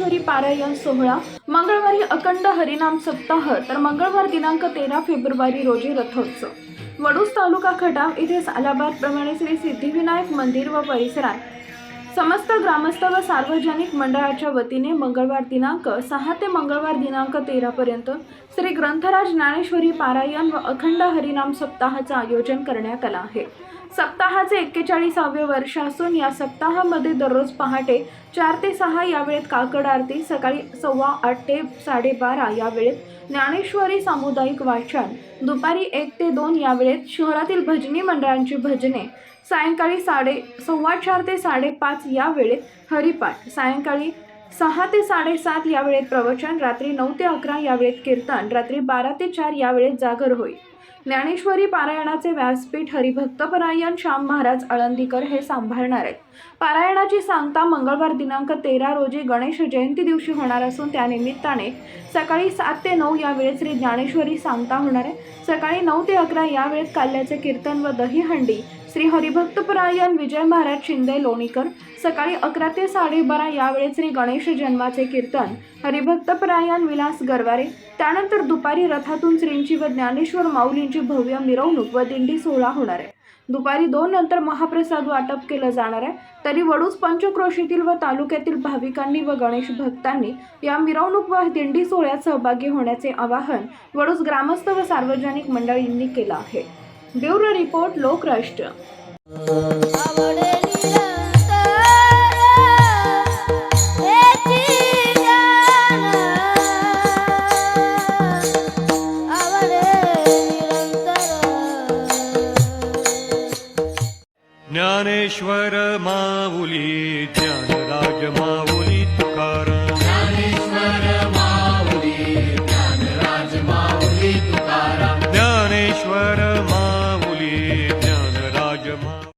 पारायण सोहळा. मंगळवारी अखंड हरिनाम सप्ताह तर मंगळवार दिनांक तेरा फेब्रुवारी रोजी रथोत्सव. वडूस तालुका खटाव अलाहाबाद प्रमाणे श्री सिद्धिविनायक मंदिर व परिसरात समस्त ग्रामस्थ व सार्वजनिक मंडळाच्या वतीने मंगळवार दिनांक सहा ते मंगळवार दिनांक तेरा पर्यंत श्री ग्रंथराज ज्ञानेश्वरी पारायण व अखंड हरिनाम सप्ताहाचं आयोजन करण्यात आलं आहे. सप्ताहाचे एक्केचाळीसावे वर्ष असून या सप्ताहामध्ये दररोज पहाटे चार ते सहा या वेळेत काकड आरती सकाळी सव्वा आठ ते साडेबारा या वेळेत ज्ञानेश्वरी सामुदायिक वाचन दुपारी एक ते दोन या वेळेत शहरातील भजनी मंडळांची भजने सायंकाळी साडे सव्वा चार ते साडेपाच या वेळेत हरिपाठ सायंकाळी सहा ते साडेसात या वेळेत प्रवचन रात्री नऊ ते अकरा या वेळेत कीर्तन रात्री बारा ते चार या वेळेत जागर होईल ज्ञानेश्वरी पारायणाचे व्यासपीठ हरिभक्तपरायण श्याम महाराज आळंदीकर हे सांभाळणार आहेत. पारायणाची सांगता मंगळवार दिनांक तेरा रोजी गणेश जयंती दिवशी होणार असून त्यानिमित्ताने सकाळी सात ते नऊ या वेळेत श्री ज्ञानेश्वरी सांगता होणार आहे सकाळी नऊ ते अकरा या वेळेत काल्याचे कीर्तन व दहीहंडी श्री हरिभक्तपरायण विजय महाराज शिंदे लोणीकर सकाळी अकरा ते साडेबारा यावेळेस श्री गणेश जन्माचे कीर्तन हरिभक्तपरायण विलास गरवारे त्यानंतर दुपारी रथातून श्रींची व ज्ञानेश्वर माऊलींची भव्य मिरवणूक व दिंडी सोहळा होणार आहे. दुपारी दोन नंतर महाप्रसाद वाटप केलं जाणार आहे. तरी वडूज पंचक्रोशीतील व तालुक्यातील भाविकांनी व गणेश भक्तांनी या मिरवणूक व दिंडी सोहळ्यात सहभागी होण्याचे आवाहन वडूज ग्रामस्थ व सार्वजनिक मंडळींनी केलं आहे. Bureau report Lokrashtra. Dnyaneshwar Mauli Dnyanraj माऊली.